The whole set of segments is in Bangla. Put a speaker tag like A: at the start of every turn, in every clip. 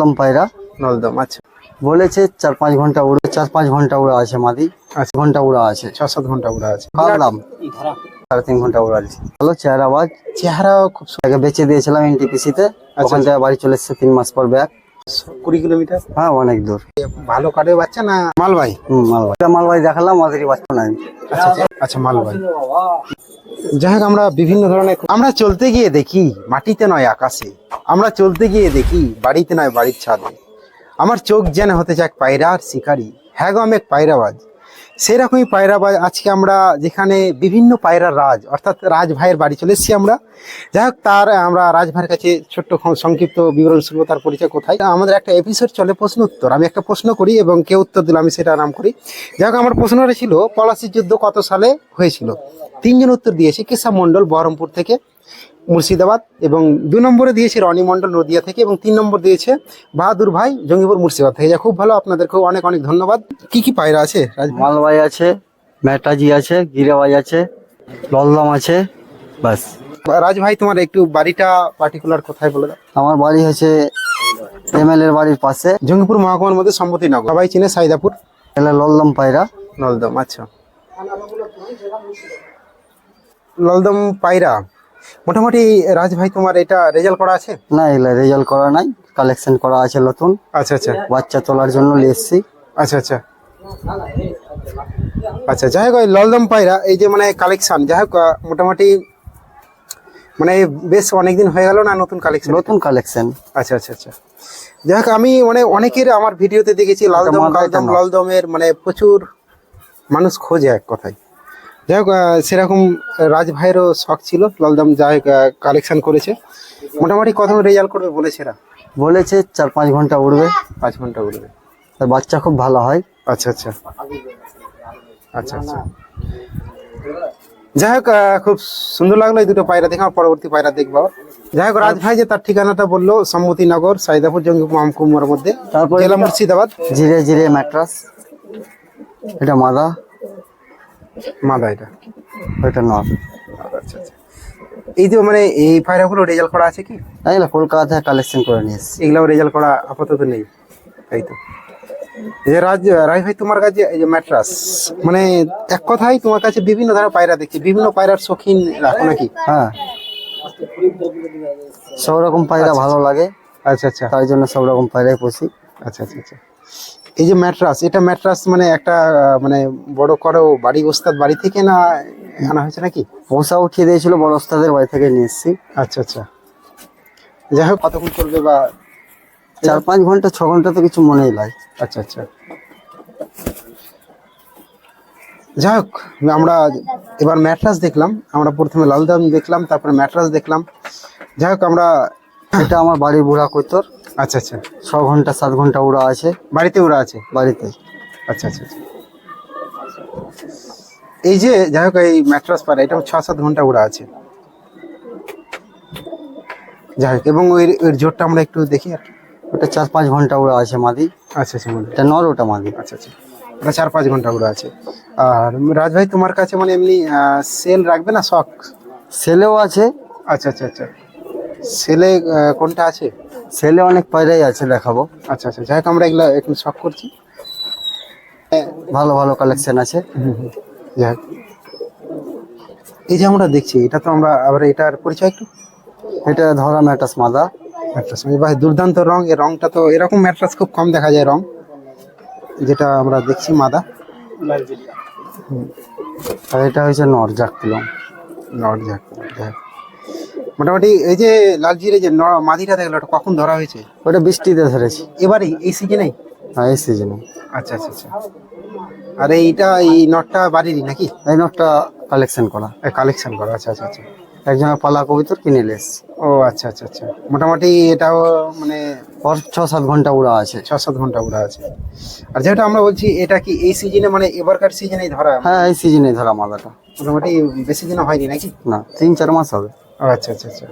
A: ললদম পায়রা।
B: নলদম আচ্ছা।
A: বলেছে চার পাঁচ ঘণ্টা উড়ে চার পাঁচ ঘণ্টা উড়া আছে মাদি।
B: আচ্ছা।
A: ঘণ্টা উড়া আছে।
B: ছ সাত ঘণ্টা উড়া আছে।
A: কার সাড়ে তিন ঘণ্টা উড়া আছে। ভালো চেহারা আওয়াজ
B: চেহারা খুব সুন্দর।
A: আগে বেচে দিয়েছিলাম এনটিপিসি তে ওখান থেকে বাড়ি চলে এসছে তিন মাস পর ব্যাগ
B: কুড়ি কিলোমিটার?
A: হ্যাঁ অনেক দূর।
B: ভালো বাচ্চা না? মালবাই
A: হুম মালবাই এটা মালবাই দেখালাম ওদেরই বাচ্চা নাই।
B: আচ্ছা আচ্ছা, আচ্ছা মালবাই যাই হোক আমরা বিভিন্ন ধরনের আমরা চলতে গিয়ে দেখি মাটিতে নয় আকাশে। আমরা চলতে গিয়ে দেখি বাড়িতে নয় বাড়ির ছাদে। আমার চোখ যেন হতে চায় পায়রার শিকারি। হ্যাঁ গো আমি এক পায়রাবাজ। সেরকমই পায়রাবাজ আজকে আমরা যেখানে বিভিন্ন পায়রার রাজ, অর্থাৎ রাজ ভাইয়ের বাড়ি চলে এসেছি আমরা। যাই হোক, তার, আমরা রাজ ভাইয়ের কাছে ছোট্ট সংক্ষিপ্ত বিবরণ শুনব, তার পরিচয় কোথায়। আমাদের একটা এপিসোড চলে প্রশ্ন উত্তর। আমি একটা প্রশ্ন করি এবং কে উত্তর দিল আমি সেটা নাম করি। যাই হোক, আমার প্রশ্নটা ছিল, পলাশির যুদ্ধ কত সালে হয়েছিল? তিনজন উত্তর দিয়েছে, কেশব মণ্ডল বহরমপুর থেকে। মুর্শিদাবাদ এবং দু নম্বরে দিয়েছে রনি মণ্ডল নদিয়া থেকে এবং তিন নম্বর দিয়েছে বাহাদুর ভাই জঙ্গিপুর মুর্শিদাবাদ থেকে। যা খুব ভালো আপনাদেরকেও অনেক অনেক ধন্যবাদ। কি কি পায়রা আছে?
A: মালবাই আছে মেটাজি আছে গিরাবাই আছে ললদম আছে বাস।
B: রাজ ভাই তোমার একটু বাড়িটা পার্টিকুলার কোথায় বলে দাও?
A: আমার বাড়ি হচ্ছে এমএল এর বাড়ির পাশে।
B: জঙ্গিপুর মহকুমার মধ্যে সম্পতিনগর সবাই চিনে সাইদাপুর?
A: এলে ললদম পায়রা।
B: নলদম আচ্ছা। ললদম পায়রা? মোটামুটি রাজ ভাই তোমার এটা রেজাল্ট করা আছে?
A: না এগুলা রেজাল্ট করা নাই কালেকশন করা আছে নতুন।
B: আচ্ছা আচ্ছা।
A: বাচ্চা তোলার জন্য নিয়ে এসছি।
B: আচ্ছা আচ্ছা। আচ্ছা যাই হোক ওই ললদম পায়রা এই যে মানে কালেকশন যাই হোক মোটামুটি মানে বেশ অনেকদিন হয়ে গেল না নতুন কালেকশন
A: নতুন কালেকশন
B: আচ্ছা আচ্ছা আচ্ছা। যাই হোক আমি মানে অনেকের আমার ভিডিওতে দেখেছি লালদম
A: না।
B: লালদমের মানে প্রচুর মানুষ খোঁজে এক কথায়। যাই হোক সেরকম রাজ ভাইয়েরও শখ ছিল। লালদাম যাই কালেকশন করেছে। মোটামুটি কত রেজাল্ট করবে বলেছে এরা?
A: বলেছে চার পাঁচ ঘণ্টা উড়বে।
B: পাঁচ ঘণ্টা উঠবে
A: আর বাচ্চা খুব ভালো হয়।
B: আচ্ছা আচ্ছা। আচ্ছা আচ্ছা। যাই হোক খুব সুন্দর লাগল এই দুটো পায়রা দেখে আমার পরবর্তী পায়রা দেখব। যাই হোক রাজভাই যে তার ঠিকানাটা বলল সম্মতিনগর সাইদাপুর জঙ্গিপুর মহকুমার মধ্যে।
A: তারপর
B: জেলা মুর্শিদাবাদ।
A: জিরে জিরে ম্যাট্রাস। এটা মাদা।
B: মাদা এটা।
A: ওইটা নর।
B: আচ্ছা আচ্ছা। এই যে মানে এই পায়রাগুলো রেজাল্ট করা আছে কি?
A: এগুলো কলকাতা থেকে কালেকশন করে নিয়ে এসছি।
B: এগুলো রেজাল্ট করা আপাতত নেই। তাই তো। যে রাজ রাজ ভাই তোমার কাছে এই যে ম্যাট্রাস মানে এক কথাই তোমার কাছে বিভিন্ন ধরনের পায়রা দেখছি। বিভিন্ন পায়রার শৌখিন রাখো নাকি?
A: হ্যাঁ। সব রকম পায়রা ভালো লাগে।
B: আচ্ছা আচ্ছা।
A: তাই জন্য সব রকম পায়রাই পুষি
B: আচ্ছা আচ্ছা আচ্ছা। এই যে ম্যাট্রাস এটা ম্যাট্রাস মানে একটা মানে বড় করো বাড়ি ওস্তাদ বাড়ি থেকে না আনা হয়েছে নাকি?
A: পোষা উঠিয়ে দিয়েছিল বড় ওস্তাদের বাড়ি থেকে নিয়ে এসছি।
B: আচ্ছা আচ্ছা। যাই হোক কতক্ষণ করবে বা
A: চার পাঁচ ঘণ্টা ছ ঘণ্টা তো কিছু মনেই লাগে
B: আচ্ছা আচ্ছা। যাই হোক আমরা এবার ম্যাট্রাস দেখলাম। আমরা প্রথমে লালদাম দেখলাম তারপরে ম্যাট্রাস দেখলাম। যাই হোক আমরা
A: এটা আমার বাড়ির বুড়া কৈতর।
B: আচ্ছা আচ্ছা।
A: ছ ঘণ্টা সাত ঘণ্টা উড়া আছে।
B: বাড়িতে ওরা আছে?
A: বাড়িতে।
B: আচ্ছা আচ্ছা আচ্ছা। এই যে যাই হোক এই ম্যাট্রাস পাড়া এটা ছ সাত ঘণ্টা ওরা আছে। যাই হোক এবং ওই ওই জোরটা আমরা একটু দেখি আর
A: ওটা চার পাঁচ ঘণ্টা উড়া আছে মাদি।
B: আচ্ছা আচ্ছা
A: এটা নর ওটা মাদি।
B: আচ্ছা আচ্ছা। ওটা চার পাঁচ ঘণ্টা ওরা আছে। আর রাজ ভাই তোমার কাছে মানে এমনি সেল রাখবে না শখ?
A: ছেলেও আছে।
B: আচ্ছা আচ্ছা আচ্ছা। ছেলে কোনটা আছে?
A: ছেলে অনেক পায়রাই আছে দেখাবো।
B: আচ্ছা আচ্ছা যাই হোক আমরা এগুলো একটু শখ করছি।
A: ভালো ভালো কালেকশন আছে।
B: যাই হোক। এই যে আমরা দেখছি এটা তো আমরা আবার এটার পরিচয় একটু?
A: এটা ধরা ম্যাটাস মাদা
B: ম্যাট্রাস ভাই দুর্দান্ত রং এর রংটা তো এরকম ম্যাট্রাস খুব কম দেখা যায় রং যেটা আমরা দেখছি মাদা।
A: আর এটা হয়েছে নর জাকলং
B: নট যাক যাক। মোটামুটি এই যে লালজির এই যে ন- মাদিটা দেখল ওটা কখন ধরা হয়েছে?
A: ওটা বৃষ্টিতে ধরেছি।
B: এবারে এই সিজনেই
A: হ্যাঁ এই সিজনে
B: আচ্ছা আচ্ছা আচ্ছা। আর এইটা এই নটটা বাড়িরই নাকি?
A: এই নরটা কালেকশন করা।
B: কালেকশন করা আচ্ছা আচ্ছা আচ্ছা।
A: একজন পালা কবিতর কিনে নিয়ে এসছি।
B: ও আচ্ছা আচ্ছা আচ্ছা। মোটামুটি এটাও মানে
A: ওর ছ সাত ঘণ্টা উড়া আছে।
B: ছ সাত ঘণ্টা উড়া আছে। আর যেটা আমরা বলছি এটা কি এই সিজনে মানে এবারকার সিজনেই ধরা?
A: হ্যাঁ এই সিজনে ধরা মাদাটা।
B: মোটামুটি বেশি দিনও হয়নি নাকি?
A: না তিন চার মাস হবে।
B: আচ্ছা আচ্ছা আচ্ছা।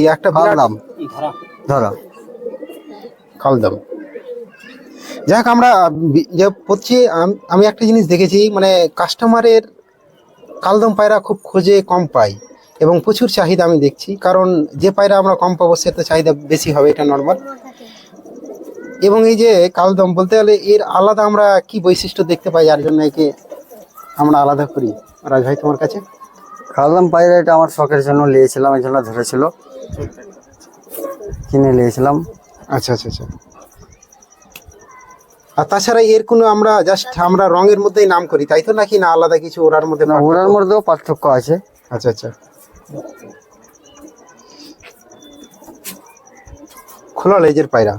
B: এই একটা
A: কাল
B: বিরাট
A: দাম? ধরা।
B: কালদম যাক আমরা যে হচ্ছে আমি একটা জিনিস দেখেছি মানে কাস্টমারের কালদম পায়রা খুব খোঁজে কম পাই এবং প্রচুর চাহিদা আমি দেখছি কারণ যে পায়রা আমরা কম পাবো সে তো চাহিদা বেশি হবে এটা নর্মাল এবং এই যে কালদম বলতে গেলে এর আলাদা আমরা কি বৈশিষ্ট্য দেখতে পাই যার জন্য একে আমরা আলাদা করি। রাজ ভাই তোমার কাছে?
A: কালাম পায়রা এটা আমার শখের জন্য নিয়েছিলাম এই জন্য ধরেছিল। কিনে নিয়েছিলাম
B: আচ্ছা আচ্ছা আচ্ছা। আর তাছাড়া এর কোনো আমরা জাস্ট আমরা রঙের মধ্যেই নাম করি তাই তো নাকি না আলাদা কিছু ওরার মধ্যে
A: না? ওরার মধ্যেও পার্থক্য আছে।
B: আচ্ছা আচ্ছা। খোলা লেজের পায়রা।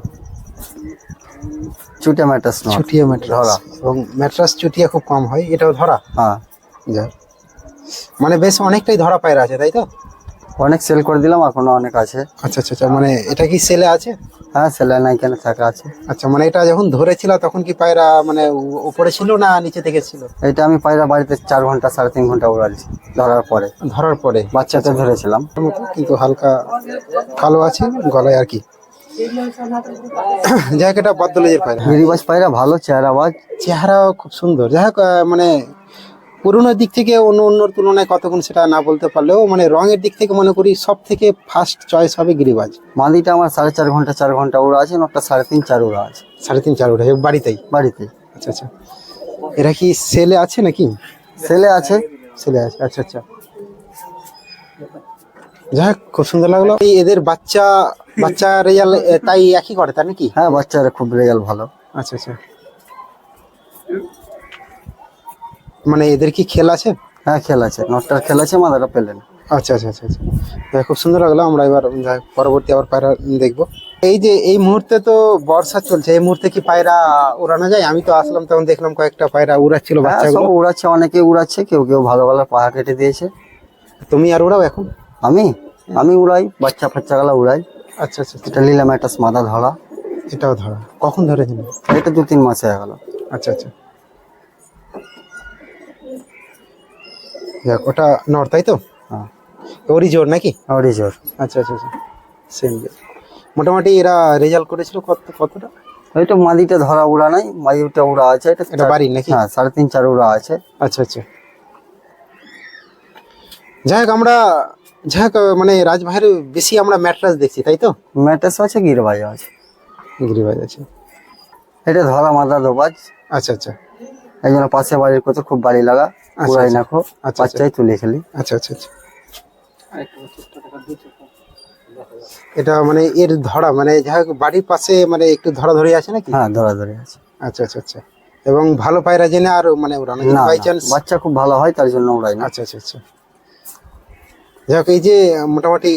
A: চুটিয়া ম্যাট্রাস
B: চুটিয়া ম্যাট্রাস।
A: ধরা।
B: এবং ম্যাট্রাস চুটিয়া খুব কম হয় এটাও ধরা?
A: হ্যাঁ।
B: যাক। মানে বেশ অনেকটাই ধরা পায়রা আছে তাই তো?
A: অনেক সেল করে দিলাম এখনও অনেক আছে।
B: আচ্ছা আচ্ছা আচ্ছা মানে এটা কি সেলে আছে?
A: হ্যাঁ সেলাই নাই কেন থাকা আছে।
B: আচ্ছা মানে এটা যখন ধরেছিল তখন কি পায়রা মানে উপরে ছিল না নিচে থেকে ছিল?
A: এটা আমি পায়রা বাড়িতে চার ঘণ্টা সাড়ে তিন ঘণ্টা উড়াচ্ছি ধরার পরে।
B: ধরার পরে?
A: বাচ্চাতে ধরেছিলাম।
B: কিন্তু হালকা কালো আছে গলায় আর কি? যাই হোক এটা বদলেজের পায়রা।
A: গিরিবাজ পায়রা ভালো চেহারা চেহারাবাজ।
B: চেহারাও খুব সুন্দর। যাই হোক মানে পুরোনো দিক থেকে অন্য অন্যর তুলনায় কতক্ষণ সেটা না বলতে পারলেও মানে রঙের দিক থেকে মনে করি সব থেকে ফার্স্ট চয়েস হবে গিরিবাজ।
A: মাদিটা আমার সাড়ে চার ঘণ্টা চার ঘণ্টা উড়া আছে নটা সাড়ে তিন চার উড়া আছে।
B: সাড়ে তিন চার ওটা বাড়িতেই?
A: বাড়িতে
B: আচ্ছা আচ্ছা। এরা কি সেলে আছে নাকি?
A: সেলে আছে।
B: সেলে আছে আচ্ছা আচ্ছা। যাই হোক খুব সুন্দর লাগল। এই এদের বাচ্চা বাচ্চা রেজাল্ট তাই একই করে তাই নাকি?
A: হ্যাঁ বাচ্চারা খুব রেজাল্ট ভালো।
B: আচ্ছা আচ্ছা। মানে এদের কি খেল আছে?
A: হ্যাঁ খেল আছে। নটার খেল আছে মাদাটা পেলেন।
B: আচ্ছা আচ্ছা আচ্ছা আচ্ছা। খুব সুন্দর লাগল। আমরা এবার পরবর্তী আবার পায়রা দেখব। এই যে এই মুহূর্তে তো বর্ষা চলছে। এই মুহূর্তে কি পায়রা উড়ানো যায়? আমি তো আসলাম তখন দেখলাম কয়েকটা পায়রা উড়াচ্ছিল
A: হ্যাঁ
B: বাচ্চাগুলো।
A: উড়াচ্ছে অনেকে উড়াচ্ছে কেউ কেউ ভালো ভালো পাহা কেটে দিয়েছে।
B: তুমি আর উড়াও এখন?
A: আমি? আমি উড়াই বাচ্চা ফাচ্চা গুলা উড়াই।
B: আচ্ছা আচ্ছা আচ্ছা।
A: এটা নিলাম একটা মাদা ধরা।
B: এটাও ধরা। কখন ধরেছেন
A: এটা দু তিন মাসে হয়ে গেল।
B: আচ্ছা আচ্ছা। যাক ওটা নর তাই তো?
A: হ্যাঁ।
B: ওরই জোর নাকি?
A: ওরই জোর।
B: আচ্ছা আচ্ছা আচ্ছা। সেম মোটামুটি এরা রেজাল্ট করেছিল কত কতটা?
A: ওইটা মাদিটা ধরা উড়া নাই মাদিটা উড়া আছে এটা
B: এটা বাড়ির নাকি?
A: হ্যাঁ সাড়ে তিন চার উড়া আছে।
B: আচ্ছা আচ্ছা। যাই হোক আমরা যাই হোক মানে রাজভাইয়ের বেশি আমরা ম্যাট্রাস দেখছি তাই তো?
A: ম্যাটাস আছে গিরবাজ আছে।
B: গিরিবাজ আছে।
A: এটা ধরা মাদা দোবাজ।
B: আচ্ছা আচ্ছা।
A: এই জন্য পাশে বাড়ির কত খুব বাড়ি লাগা।
B: আচ্ছা, আচ্ছা।
A: নাখো
B: আচ্ছা।
A: বাচ্চাই তুলে খেলি।
B: আচ্ছা আচ্ছা আচ্ছা। এটা মানে এর ধরা মানে যাই হোক বাড়ির পাশে মানে একটু ধরা ধরে আছে নাকি?
A: হ্যাঁ ধরা ধরে আছে।
B: আচ্ছা আচ্ছা আচ্ছা। এবং ভালো পায়রা জেনে আর মানে ওরা
A: না
B: বাই চান্স
A: বাচ্চা খুব ভালো হয় তার জন্য উড়াই না।
B: আচ্ছা আচ্ছা আচ্ছা। যাই হোক এই যে মোটামুটি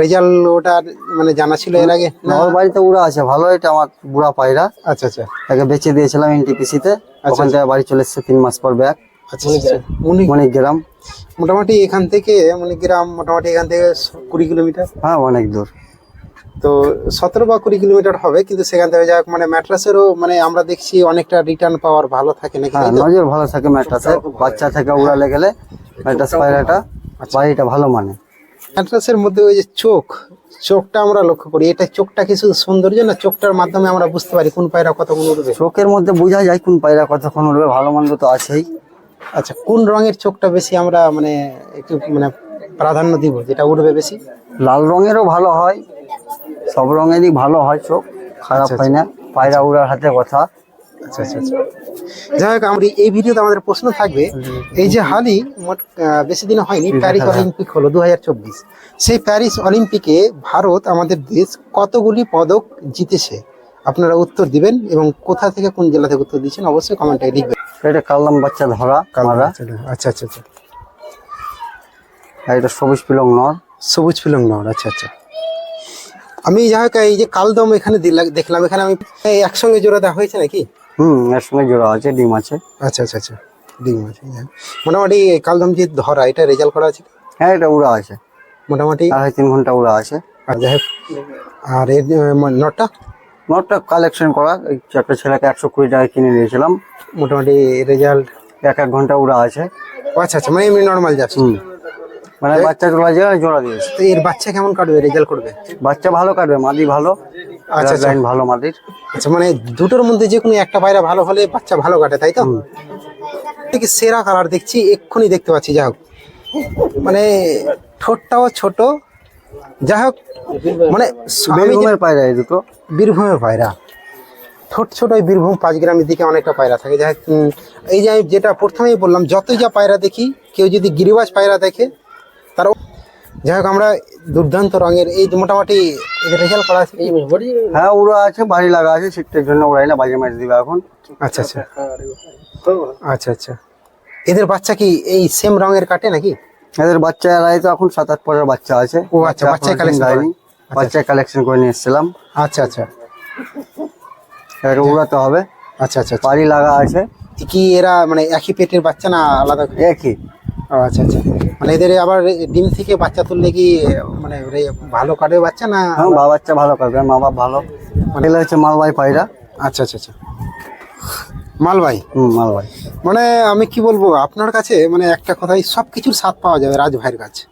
B: রেজাল্ট ওটা মানে জানা ছিল এর আগে?
A: আমার বাড়িতে উড়া আছে ভালো এটা আমার বুড়া পায়রা।
B: আচ্ছা আচ্ছা।
A: তাকে বেচে দিয়েছিলাম এনটিপিসি তে। ওখান থেকে বাড়ি চলে এসেছে তিন মাস পর ব্যাগ
B: আচ্ছা আচ্ছা
A: মণিগ্রাম।
B: মোটামুটি এখান থেকে মানে গ্রাম মোটামুটি এখান থেকে কুড়ি কিলোমিটার?
A: হ্যাঁ অনেক দূর।
B: তো সতেরো বা কুড়ি কিলোমিটার হবে কিন্তু সেখান থেকে যাক মানে ম্যাট্রাসেরও মানে আমরা দেখছি অনেকটা রিটার্ন পাওয়ার ভালো থাকে নাকি
A: হ্যাঁ নজর ভালো থাকে ম্যাট্রাসে। বাচ্চা থেকে উড়ালে গেলে ম্যাট্রাস পায়রাটা
B: আচ্ছা।
A: বাড়িটা ভালো মানে।
B: ম্যাট্রাসের মধ্যে ওই যে চোখ চোখটা আমরা লক্ষ্য করি। এটা চোখটা কি শুধু সৌন্দর্য না চোখটার মাধ্যমে আমরা বুঝতে পারি কোন পায়রা কতক্ষণ উঠবে
A: চোখের মধ্যে বোঝা যায় কোন পায়রা কতক্ষণ উড়বে ভালো মন্দ তো আছেই।
B: আচ্ছা কোন রঙের চোখটা বেশি আমরা মানে একটু মানে প্রাধান্য দিব যেটা উঠবে বেশি?
A: লাল রঙেরও ভালো হয় সব রঙেরই ভালো হয় চোখ খারাপ
B: আচ্ছা,
A: হয় না পায়রা উড়ার হাতে কথা।
B: আচ্ছা আচ্ছা আচ্ছা। যাই হোক আমরা এই ভিডিওতে আমাদের প্রশ্ন থাকবে এই যে হালি মোট বেশি দিন হয়নি প্যারিস অলিম্পিক হলো দু হাজার চব্বিশ। সেই প্যারিস অলিম্পিকে ভারত আমাদের দেশ কতগুলি পদক জিতেছে? আপনারা উত্তর দিবেন এবং কোথা থেকে কোন জেলা থেকে উত্তর দিচ্ছেন অবশ্যই কমেন্টে লিখবেন।
A: এটা কাললাম বাচ্চা ধরা মারা।
B: আচ্ছা আচ্ছা আচ্ছা।
A: আর এটা সবুজ পিলং নর।
B: সবুজ ফিলং নর আচ্ছা আচ্ছা। আমি যাই হোক এই যে কালদম এখানে দিলা- দেখলাম এখানে আমি একসঙ্গে জোড়া দেওয়া হয়েছে নাকি?
A: হুম একসঙ্গে জোড়া আছে ডিম আছে।
B: আচ্ছা আচ্ছা আচ্ছা ডিম আছে মোটামুটি এই কালদম যে ধরা এটা রেজাল্ট করা আছে?
A: হ্যাঁ এটা উড়া আছে।
B: মোটামুটি?
A: আড়াই তিন ঘণ্টা উড়া আছে।
B: আর যাই হোক আর এর আহ, নটটা
A: কালেকশন করা। একটা ছেলেকে একশো কুড়ি টাকা কিনে নিয়েছিলাম।
B: মোটামুটি রেজাল্ট
A: এক এক ঘণ্টা উড়া আছে।
B: আচ্ছা আচ্ছা মানে এমনি নর্মাল যাচ্ছে।
A: মানে বাচ্চা জোড়া যায় জোড়া দিয়েছে।
B: তো এর বাচ্চা কেমন কাটবে রেজাল্ট করবে?
A: বাচ্চা ভালো কাটবে মাদি ভালো।
B: আচ্ছা, আচ্ছা।
A: লাইন ভালো মাদির।
B: আচ্ছা মানে দুটোর মধ্যে যে কোনো একটা পায়রা ভালো হলে বাচ্চা ভালো কাটে তাই তো? ঠিক সেরা কালার দেখছি এক্ষুনি দেখতে পাচ্ছি যাই হোক। মানে ঠোঁটটাও ছোট যাই হোক মানে
A: বীরভূমের পায়রা এই দুটো।
B: বীরভূমের পায়রা। ছোট ছোট ওই বীরভূম পাঁচ গ্রামের দিকে অনেকটা পায়রা থাকে। যাই হোক, এই যে আমি যেটা প্রথমেই বললাম যতই যা পায়রা দেখি কেউ যদি গিরিবাজ পায়রা দেখে তার যাই হোক আমরা দুর্দান্ত রঙের এই মোটামুটি এদের রেজাল্ট করা আছে।
A: হ্যাঁ উড়া আছে বাড়ি লাগা আছে শীতের জন্য উড়াই না বাজে মেরে দিবে এখন।
B: আচ্ছা আচ্ছা। আচ্ছা আচ্ছা। এদের বাচ্চা কি এই সেম রঙের কাটে নাকি?
A: এদের বাচ্চা এরাই তো এখন সাত আট পরের বাচ্চা আছে।
B: ও আচ্ছা, বাচ্চা
A: এখনও
B: collection
A: বাচ্চা কালেকশন করে নিয়ে এসেছিলাম।
B: আচ্ছা আচ্ছা।
A: এটাকে উড়াতে হবে।
B: আচ্ছা আচ্ছা
A: পাড়ি লাগা আছে।
B: কি এরা মানে একই পেটের বাচ্চা না আলাদা
A: একই।
B: আচ্ছা আচ্ছা। মানে এদের আবার ডিম থেকে বাচ্চা তুললে কি মানে ভালো কাটে বাচ্চা না
A: হ্যাঁ বাবা বাচ্চা ভালো করবে মা বাপ ভালো। এগুলো হচ্ছে মালবাই পায়রা।
B: আচ্ছা আচ্ছা আচ্ছা। মালবাই
A: হুম মালবাই
B: মানে আমি কি বলব আপনার কাছে মানে একটা কথাই সব কিছুর স্বাদ পাওয়া যাবে রাজ ভাইয়ের কাছে।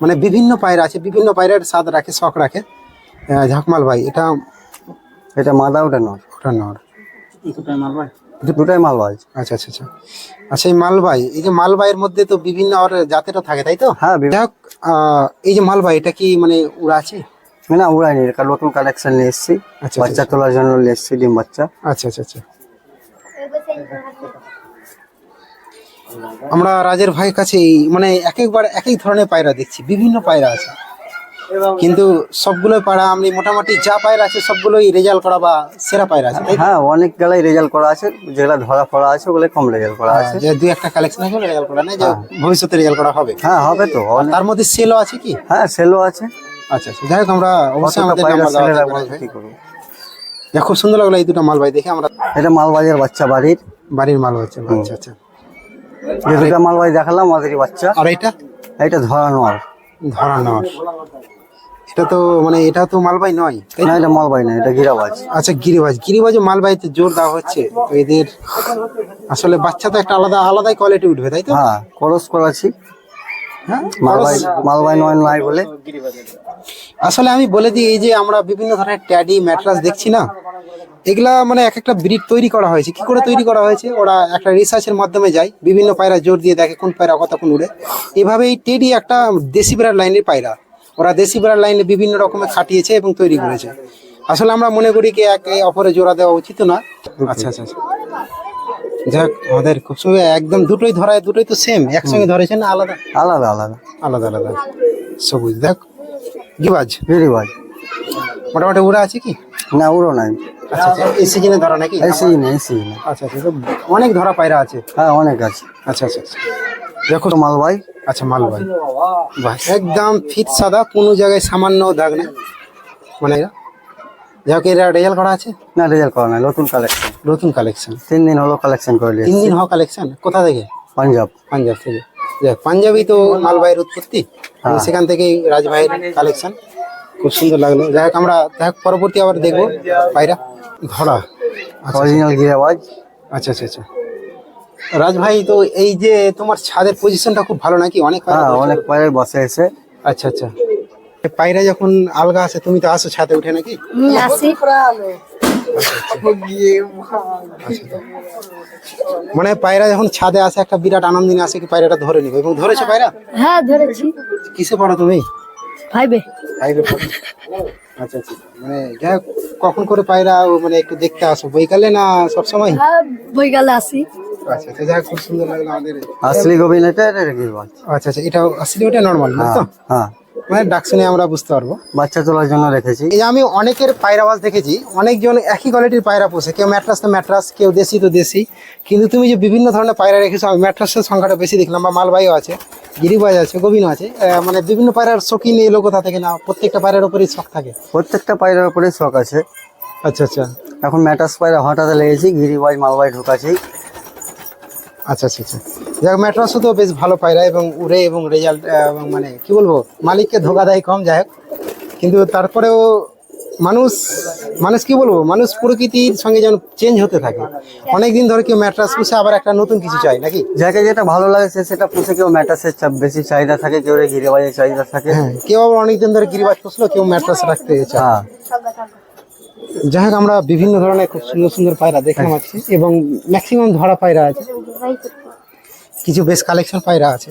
B: মানে বিভিন্ন পায়রা আছে বিভিন্ন পায়রার স্বাদ রাখে শখ রাখে। ঝাঁকমাল ভাই এটা
A: এটা মাদা ওটা নর।
B: ওটা নর।
A: দুটাই মালবাই
B: আচ্ছা আচ্ছা আচ্ছা। আচ্ছা এই মালবাই এই যে মালবাইয়ের মধ্যে তো বিভিন্ন আর জাতেরও থাকে তাই তো?
A: হ্যাঁ
B: যাই হোক এই যে মালবাই এটা কি মানে উড়া আছে?
A: না উড়াইনি এটা নতুন কালেকশন নিয়ে এসেছি।
B: আচ্ছা,
A: বাচ্চা তোলার জন্য নিয়ে এসেছি ডিম বাচ্চা।
B: আচ্ছা আচ্ছা আচ্ছা। আমরা রাজের ভাইয়ের কাছে মানে এক একবার এক এক ধরনের পায়রা দেখছি বিভিন্ন পায়রা আছে। কিন্তু সবগুলো পায়রা আমি মোটামুটি যা পায়রা আছে সবগুলোই রেজাল্ট করা বা সেরা পায়রা আছে
A: হ্যাঁ অনেক গেলাই রেজাল্ট করা আছে যেগুলা ধরা পড়া আছে ওগুলো কম রেজাল্ট করা আছে।
B: যে দুই একটা কালেকশন আছে রেজাল্ট করা নেই যে ভবিষ্যতে রেজাল্ট করা হবে।
A: হ্যাঁ হবে তো
B: তার মধ্যে সেলও আছে কি?
A: হ্যাঁ সেলও আছে।
B: আচ্ছা আচ্ছা যাই হোক আমরা অবশ্যই আমাদের নাম্বার দেওয়া যাক, খুব সুন্দর লাগল এই দুটো মালবাই দেখে আমরা
A: এটা মালবাজের বাচ্চা বাড়ির।
B: বাড়ির মাল হচ্ছে আচ্ছা আচ্ছা।
A: যে দুটা মালবাই দেখালাম ওদেরই বাচ্চা।
B: আর এটা
A: এটা ধরানো আর।
B: ধরা নেওয়ার এটা তো মানে এটা তো মালবাই নয়
A: না এটা মালবাই না এটা গিরাবাজ।
B: আচ্ছা গিরিবাজ। গিরিবাজে মালবাইতে জোর দেওয়া হচ্ছে। তো এদের আসলে বাচ্চা তো একটা আলাদা আলাদাই কোয়ালিটি উঠবে তাই তো?
A: হ্যাঁ করস করাছি
B: হ্যাঁ?
A: মালবাই মালবাই নয় নয় বলে।
B: আসলে আমি বলে দিই এই যে আমরা বিভিন্ন ধরনের ট্যাডি ম্যাট্রাস দেখছি না এগুলা মানে এক একটা ব্রিড তৈরি করা হয়েছে। কি করে তৈরি করা হয়েছে? ওরা একটা রিসার্চের মাধ্যমে যায় বিভিন্ন পায়রা জোর দিয়ে দেখে কোন পায়রা কতক্ষণ উড়ে। এভাবে এই টেডি একটা দেশি বেড়ার লাইনের পায়রা ওরা দেশি বেড়ার লাইনে বিভিন্ন রকমের খাটিয়েছে এবং তৈরি করেছে। আসলে আমরা মনে করি কি এক অপরে জোড়া দেওয়া উচিত না। আচ্ছা আচ্ছা আচ্ছা। যাক আমাদের খুব সুন্দর। একদম দুটোই ধরায় দুটোই তো সেম একসঙ্গে ধরেছেন না আলাদা?
A: আলাদা আলাদা।
B: আলাদা আলাদা। সবুজ দেখ। গিবাজ
A: গিরিবাজ
B: মোটামুটি উড়া আছে কি?
A: না উড়ো নাই।
B: আচ্ছা আচ্ছা এই সিজনে ধরা নাকি?
A: না এসি না
B: আচ্ছা আচ্ছা অনেক ধরা পায়রা আছে।
A: হ্যাঁ অনেক আছে।
B: আচ্ছা আচ্ছা আচ্ছা। দেখো
A: তো মালবাই
B: আচ্ছা মালবাই বাহ একদম ফিট সাদা কোনো জায়গায় সামান্য দাগ নেই। মানে হোক এরা রেজাল্ট করা আছে?
A: না রেজাল্ট করা নাই নতুন কালেকশন
B: নতুন কালেকশন
A: তিন দিন হলো কালেকশন করে
B: তিন দিন কালেকশন কোথা থেকে?
A: পাঞ্জাব।
B: পাঞ্জাব থেকে। যাক পাঞ্জাবি তো মালবাইয়ের উৎপত্তি।
A: হ্যাঁ।
B: সেখান থেকেই রাজভাইয়ের কালেকশন খুব সুন্দর লাগল। যাই হোক আমরা যাই হোক পরবর্তী আবার দেখব। পায়রা ধরা। আচ্ছা
A: অরিজিনাল গিরাবাজ
B: আচ্ছা আচ্ছা আচ্ছা। রাজ ভাই তো এই যে তোমার ছাদের পজিশনটা খুব ভালো নাকি? অনেক
A: হ্যাঁ? অনেক পায়ের বসে এসে।
B: আচ্ছা আচ্ছা। পায়রা যখন আলগা আছে তুমি তো আসো ছাদে উঠে নাকি?
C: আসি
B: মানে পায়রা যখন ছাদে আসে একটা বিরাট আনন্দ নিয়ে আসে কি পায়রাটা ধরে নিবে? এবং ধরেছো পায়রা?
C: হ্যাঁ ধরেছি।
B: কিসে পড়ো তুমি?
C: ভাইবে
B: ফাইভে পড়ো। আচ্ছা আচ্ছা। মানে যাই হোক, কখন করে পায়রা ও মানে একটু দেখতে আসো? বৈকালে না সবসময়?
C: হ্যাঁ বইকালে আসি
B: আচ্ছা আচ্ছা যাই খুব সুন্দর লাগল আমাদের
A: আসলি গোবিন এটা
B: আচ্ছা আচ্ছা এটা আসলে ওটা নর্মাল না তো
A: হ্যাঁ।
B: মানে ডাক শুনে আমরা বুঝতে পারব।
A: বাচ্চা তোলার জন্য রেখেছি।
B: এই আমি অনেকের পায়রাবাজ দেখেছি অনেকজন একই কোয়ালিটির পায়রা পোষে কেউ ম্যাট্রাস তো ম্যাট্রাস কেউ দেশি তো দেশি। কিন্তু তুমি যে বিভিন্ন ধরনের পায়রা রেখেছো আমি ম্যাট্রাসের সংখ্যাটা বেশি দেখলাম বা মালবাইও আছে গিরিবাজ আছে গোবিনও আছে। মানে বিভিন্ন পায়রার শৌখিন এলো কোথা থেকে না প্রত্যেকটা পায়রার উপরেই শখ থাকে।
A: প্রত্যেকটা পায়রার উপরে শখ আছে।
B: আচ্ছা আচ্ছা।
A: এখন ম্যাটাস পায়রা হঠাৎ লেগেছি গিরিবাজ মালবাই ঢুকাছি
B: আচ্ছা আচ্ছা আচ্ছা। যাক ম্যাট্রাসও তো বেশ ভালো পায়রা এবং উড়ে এবং রেজাল্ট এবং মানে কি বলব মালিককে ধোকা দেয় কম যাই হোক। কিন্তু তারপরেও মানুষ মানুষ কি বলব মানুষ প্রকৃতির সঙ্গে যেন চেঞ্জ হতে থাকে। অনেকদিন ধরে কেউ ম্যাট্রাস পুষে আবার একটা নতুন কিছু চাই নাকি?
A: যাকে যেটা ভালো লাগে সে সেটা পুষে কেউ ম্যাটাসের চাপ বেশি চাহিদা থাকে কেউ গিরিবাজের চাহিদা থাকে।
B: হ্যাঁ কেউ আবার অনেকদিন ধরে গিরিবাজ পুষলো কেউ ম্যাট্রাস রাখতে চায়।
A: হ্যাঁ।
B: যাই হোক আমরা বিভিন্ন ধরনের খুব সুন্দর সুন্দর পায়রা দেখলাম আজকে এবং ম্যাক্সিমাম ধরা পায়রা আছে। কিছু বেশ কালেকশন পায়রা আছে।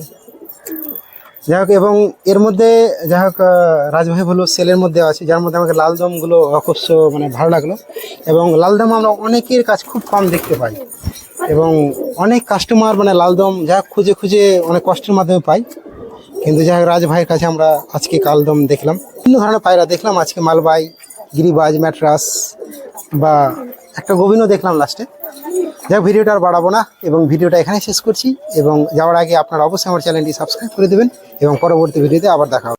B: যাই হোক এবং এর মধ্যে যাই হোক রাজভাই বলল সেলের মধ্যে আছে যার মধ্যে আমাকে লাল দমগুলো অবশ্য মানে ভালো লাগল। এবং লাল দম আমরা অনেকের কাজ খুব কম দেখতে পাই। এবং অনেক কাস্টমার মানে লাল দম যা খুঁজে খুঁজে অনেক কষ্টের মাধ্যমে পাই। কিন্তু যাই হোক রাজভাইয়ের কাছে আমরা আজকে কালদম দেখলাম। বিভিন্ন ধরনের পায়রা দেখলাম আজকে মালবাই গিরিবাজ, ম্যাট্রাস বা একটা গোবিনও দেখলাম লাস্টে যাই ভিডিওটা আর বাড়াবো না এবং ভিডিওটা এখানে শেষ করছি এবং যাওয়ার আগে আপনারা অবশ্যই আমার চ্যানেলটি সাবস্ক্রাইব করে দেবেন এবং পরবর্তী ভিডিওতে আবার দেখা হবে।